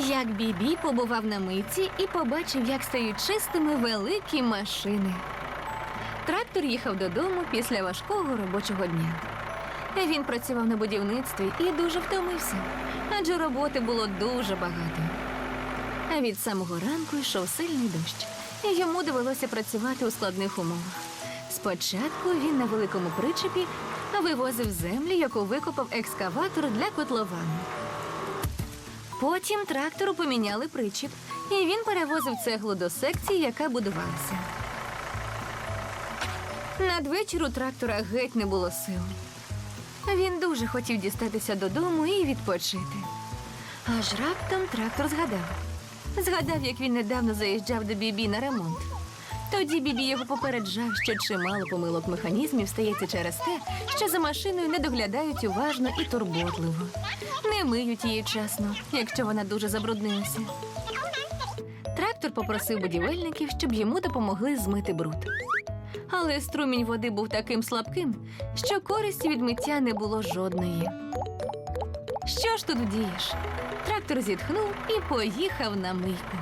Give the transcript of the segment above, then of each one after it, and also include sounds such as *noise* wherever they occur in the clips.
Як Бібі побував на митці і побачив, як стають чистими великі машини. Трактор їхав додому після важкого робочого дня. Він працював на будівництві і дуже втомився, адже роботи було дуже багато. А від самого ранку йшов сильний дощ, і йому довелося працювати у складних умовах. Спочатку він на великому причепі вивозив землю, яку викопав екскаватор для котловану. Потім трактору поміняли причіп, і він перевозив цеглу до секції, яка будувалася. Надвечір у трактора геть не було сил. Він дуже хотів дістатися додому і відпочити. Аж раптом трактор згадав. Згадав, як він недавно заїжджав до Бібі на ремонт. Тоді Бібі його попереджав, що чимало помилок механізмів стається через те, що за машиною не доглядають уважно і турботливо. Не миють її вчасно, якщо вона дуже забруднилася. Трактор попросив будівельників, щоб йому допомогли змити бруд. Але струмінь води був таким слабким, що користі від миття не було жодної. Що ж тут вдієш? Трактор зітхнув і поїхав на мийку.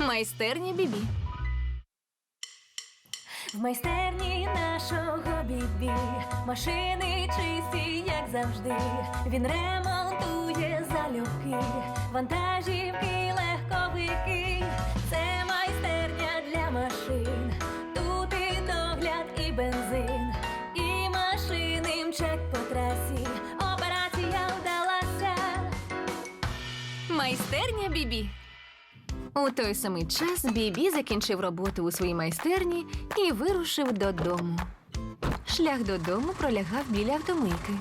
Майстерня Бібі. В майстерні нашого бібі машини чисті, як завжди. Він ремонтує залюбки, вантажівки, легковики. Це майстерня для машин. У той самий час Бібі закінчив роботу у своїй майстерні і вирушив додому. Шлях додому пролягав біля автомийки.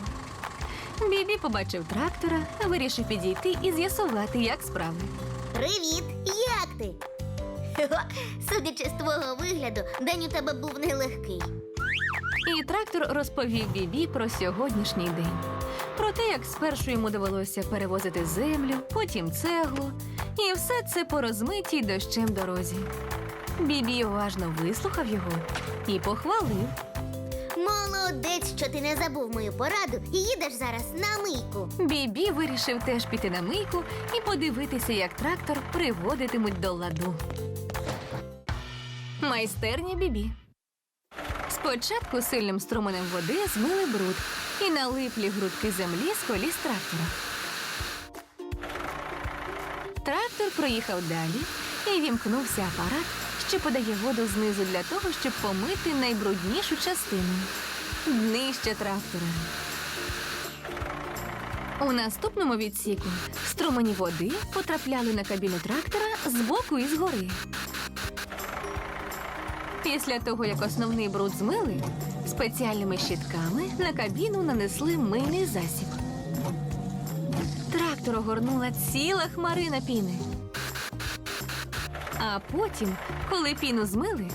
Бібі побачив трактора, вирішив підійти і з'ясувати, як справи. Привіт! Як ти? Судячи з твого вигляду, день у тебе був нелегкий. І трактор розповів Бібі про сьогоднішній день. Про те, як спершу йому довелося перевозити землю, потім цеглу, і все це по розмитій дощем дорозі. Бібі уважно вислухав його і похвалив. Молодець, що ти не забув мою пораду і їдеш зараз на мийку. Бібі вирішив теж піти на мийку і подивитися, як трактор приводитимуть до ладу. Майстерня Бібі. Спочатку сильним струменем води змили бруд і налиплі грудки землі з коліс трактора. Трактор проїхав далі і вімкнувся апарат, що подає воду знизу для того, щоб помити найбруднішу частину днище трактора. У наступному відсіку струмені води потрапляли на кабіну трактора збоку і згори. Після того, як основний бруд змили, спеціальними щітками на кабіну нанесли мийний засіб. Трактор огорнула ціла хмарина піни. А потім, коли піну змили,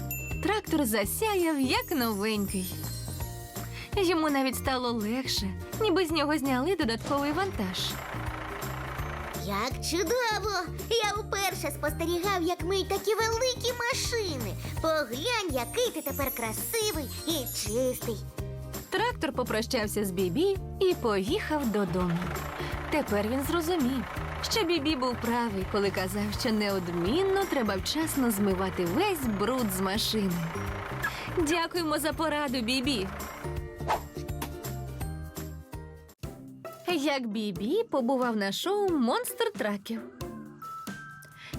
трактор засяяв як новенький. Йому навіть стало легше, ніби з нього зняли додатковий вантаж. Як чудово! Я вперше спостерігав, як миють такі великі машини. Поглянь, який ти тепер красивий і чистий. Трактор попрощався з Бібі і поїхав додому. Тепер він зрозумів, що Бібі був правий, коли казав, що неодмінно треба вчасно змивати весь бруд з машини. Дякуємо за пораду, Бібі. Як Бібі побував на шоу Монстр траків.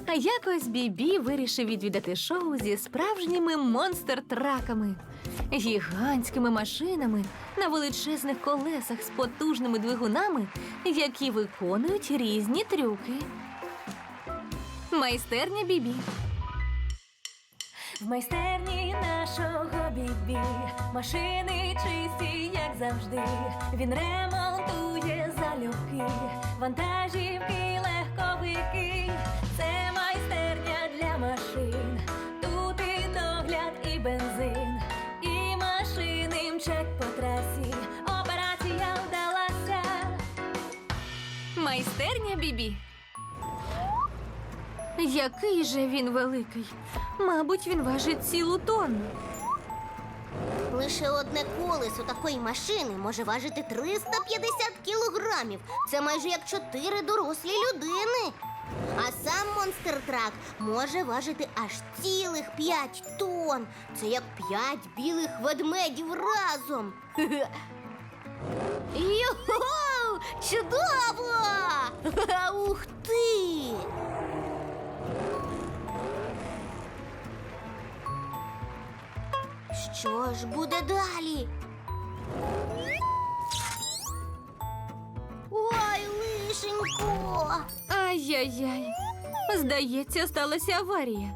А якось Бібі вирішив відвідати шоу зі справжніми монстр-траками, гігантськими машинами на величезних колесах з потужними двигунами, які виконують різні трюки. Майстерня Бібі. В майстерні нашого бібі машини чисті, як завжди. Він ремонтує залюбки, вантажівки, легковики. Це Майстерня Бібі. Який же він великий? Мабуть, він важить цілу тонну. Лише одне колесо такої машини може важити 350 кілограмів. Це майже як чотири дорослі людини. А монстр-трак може важити аж цілих 5 тонн. Це як 5 білих ведмедів разом. *laughs* Його! Чудово! *laughs* Ух ти! Що ж буде далі? Ой, лишенько! Ай-яй-яй. Здається, сталася аварія.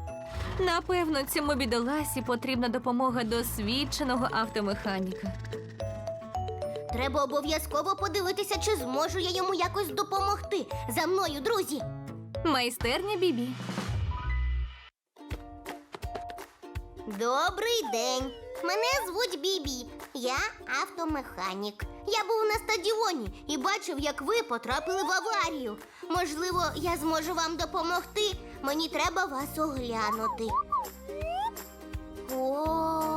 Напевно, цьому бідоласі потрібна допомога досвідченого автомеханіка. Треба обов'язково подивитися, чи зможу я йому якось допомогти. За мною, друзі. Майстерня Бібі. Добрий день. Мене звуть Бібі. Я автомеханік. Я був на стадіоні і бачив, як ви потрапили в аварію. Можливо, я зможу вам допомогти. Мені треба вас оглянути. О,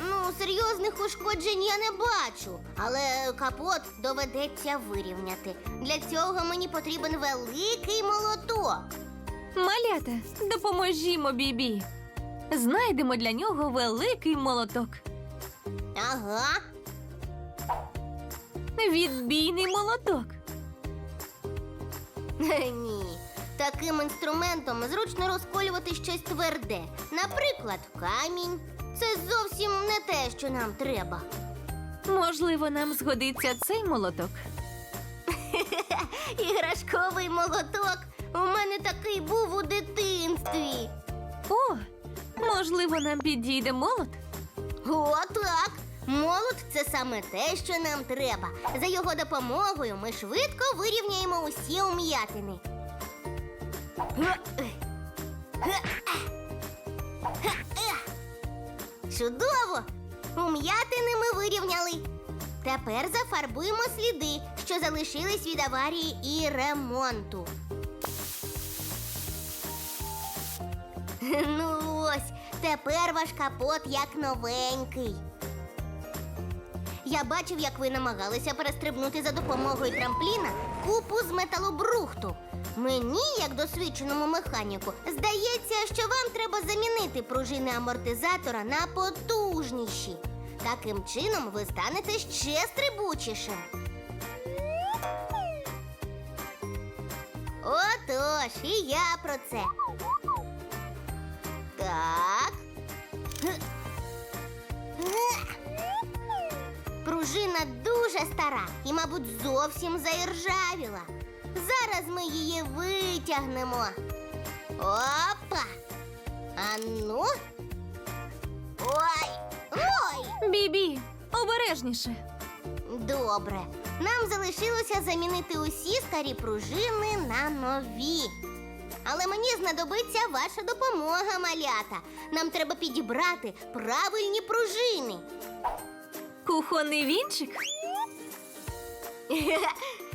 Ну, серйозних ушкоджень я не бачу, але капот доведеться вирівняти. Для цього мені потрібен великий молоток. Малята, допоможімо Бібі. Знайдемо для нього великий молоток. Ага. Відбійний молоток. Ні. Таким інструментом зручно розколювати щось тверде. Наприклад, камінь. Це зовсім не те, що нам треба. Можливо, нам згодиться цей молоток. *laughs* Іграшковий молоток. У мене такий був у дитинстві. О, можливо, нам підійде молот. О, так. Молот це саме те, що нам треба. За його допомогою ми швидко вирівняємо усі ум'ятини. Чудово! Ум'ятини ми вирівняли. Тепер зафарбуємо сліди, що залишились від аварії і ремонту. Ну ось, тепер ваш капот як новенький. Я бачив, як ви намагалися перестрибнути за допомогою трампліна купу з металобрухту. Мені, як досвідченому механіку, здається, що вам треба замінити пружини амортизатора на потужніші. Таким чином ви станете ще стрибучішим. Отож, і я про це. Так. Пружина дуже стара і, мабуть, зовсім заіржавіла. Зараз ми її витягнемо. Опа! А ну. Ой! Ой! Бібі, обережніше. Добре. Нам залишилося замінити усі старі пружини на нові. Але мені знадобиться ваша допомога, малята. Нам треба підібрати правильні пружини. Кухонний вінчик? *laughs*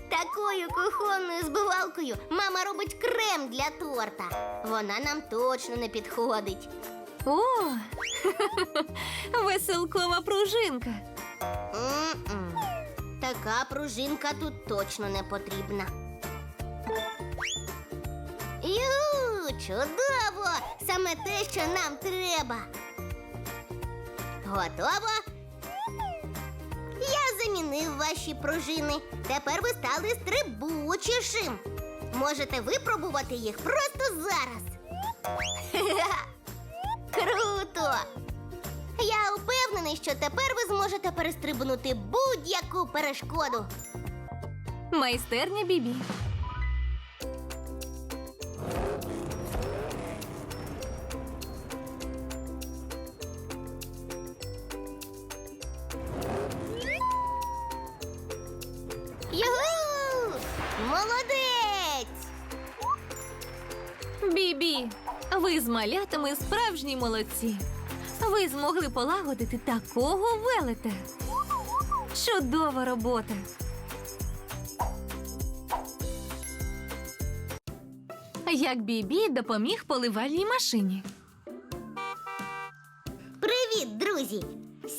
Такою кухонною збивалкою мама робить крем для торта. Вона нам точно не підходить. О, *laughs* веселкова пружинка. Така пружинка тут точно не потрібна. Ю, чудово! Саме те, що нам треба. Готово? Я замінив ваші пружини. Тепер ви стали стрибучішим. Можете випробувати їх просто зараз. *laughs* Круто! Я впевнений, що тепер ви зможете перестрибнути будь-яку перешкоду. Майстерня Бібі. З малятами справжні молодці. Ви змогли полагодити такого велета. Чудова робота. Як Бібі допоміг поливальній машині. Привіт, друзі!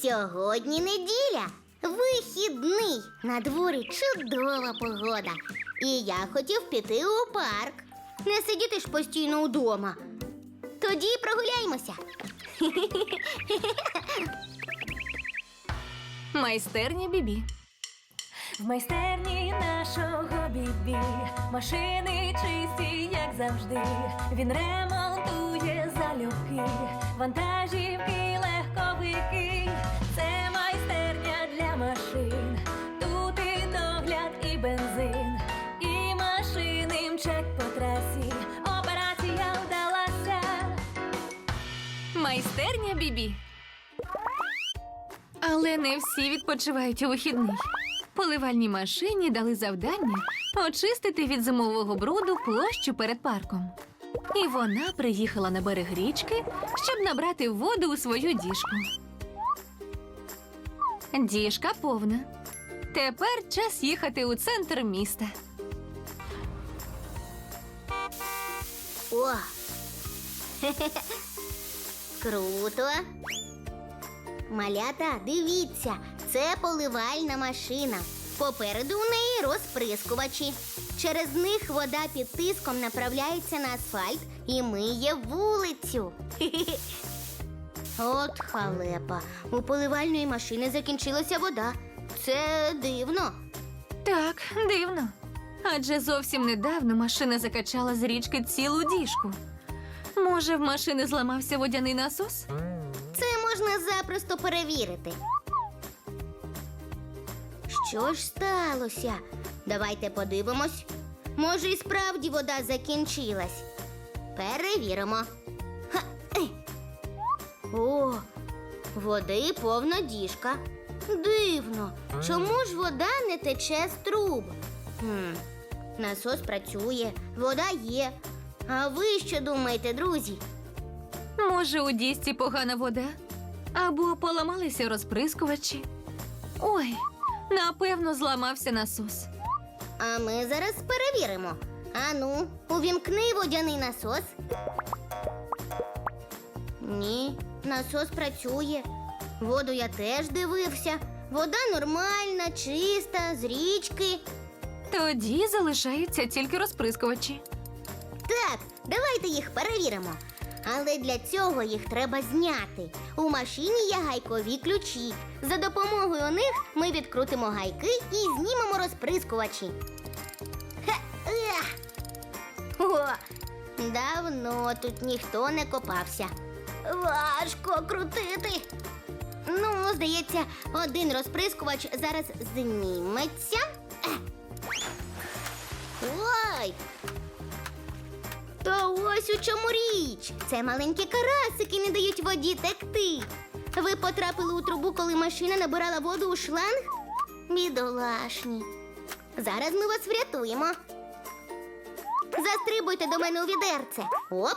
Сьогодні неділя. Вихідний. На дворі чудова погода. І я хотів піти у парк. Не сидіти ж постійно удома. Тоді прогуляємося. Майстерня Бібі. В майстерні нашого бібі машини чисті, як завжди. Він ремонтує залюбки, вантажівки, легковики. Це майстерня для машин. Тут і догляд, і бензин, і машини мчать Але не всі відпочивають у вихідний. Поливальній машині дали завдання очистити від зимового бруду площу перед парком. І вона приїхала на берег річки, щоб набрати воду у свою діжку. Діжка повна. Тепер час їхати у центр міста. О! *laughs* Круто. Малята, дивіться, це поливальна машина. Попереду у неї розприскувачі. Через них вода під тиском направляється на асфальт і миє вулицю. *laughs* От халепа. У поливальної машини закінчилася вода. Це дивно. Так, дивно. Адже зовсім недавно машина закачала з річки цілу діжку. Може, в машини зламався водяний насос? Можна запросто перевірити. Що ж сталося? Давайте подивимось. Може, і справді вода закінчилась. Перевіримо. О, води повна діжка. Дивно, чому ж вода не тече з труб? Хм, насос працює, вода є. А ви що думаєте, друзі? Може, у дісці погана вода? Або поламалися розприскувачі? Ой, напевно, зламався насос. А ми зараз перевіримо. Ану, увімкни водяний насос. Ні, насос працює. Воду я теж дивився. Вода нормальна, чиста, з річки. Тоді залишаються тільки розприскувачі. Так, давайте їх перевіримо. Але для цього їх треба зняти. У машині є гайкові ключі. За допомогою них ми відкрутимо гайки і знімемо розприскувачі. О, давно тут ніхто не копався. Важко крутити. Ну, здається, один розприскувач зараз зніметься. Ось у чому річ. Це маленькі карасики не дають воді текти. Ви потрапили у трубу, коли машина набирала воду у шланг? Бідолашні. Зараз ми вас врятуємо. Застрибуйте до мене у відерце. Оп.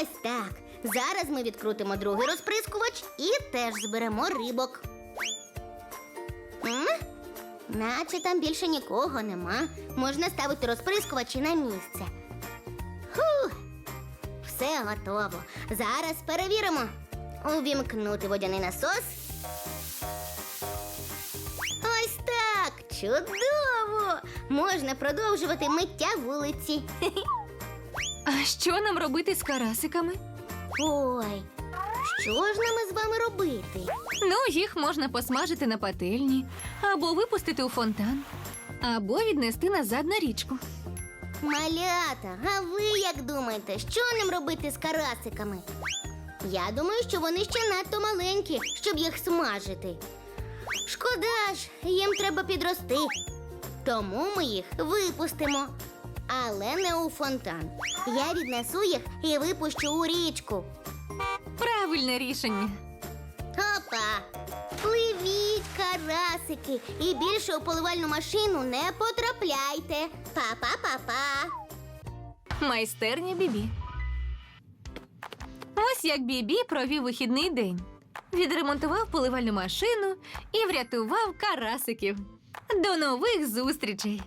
Ось так. Зараз ми відкрутимо другий розприскувач і теж зберемо рибок. Наче там більше нікого нема. Можна ставити розприскувачі на місце. Фух, все готово. Зараз перевіримо. Увімкнути водяний насос. Ось так. Чудово! Можна продовжувати миття вулиці. А що нам робити з карасиками? Ой, що ж нам із вами робити? Ну, їх можна посмажити на пательні, або випустити у фонтан, або віднести назад на річку. Малята, а ви як думаєте, що нам робити з карасиками? Я думаю, що вони ще надто маленькі, щоб їх смажити. Шкода ж, їм треба підрости. Тому ми їх випустимо. Але не у фонтан. Я віднесу їх і випущу у річку. Правильне рішення. Карасики, і більше у поливальну машину не потрапляйте. Па-па-па-па. Майстерня Бібі. Ось як Бібі провів вихідний день. Відремонтував поливальну машину і врятував карасиків. До нових зустрічей!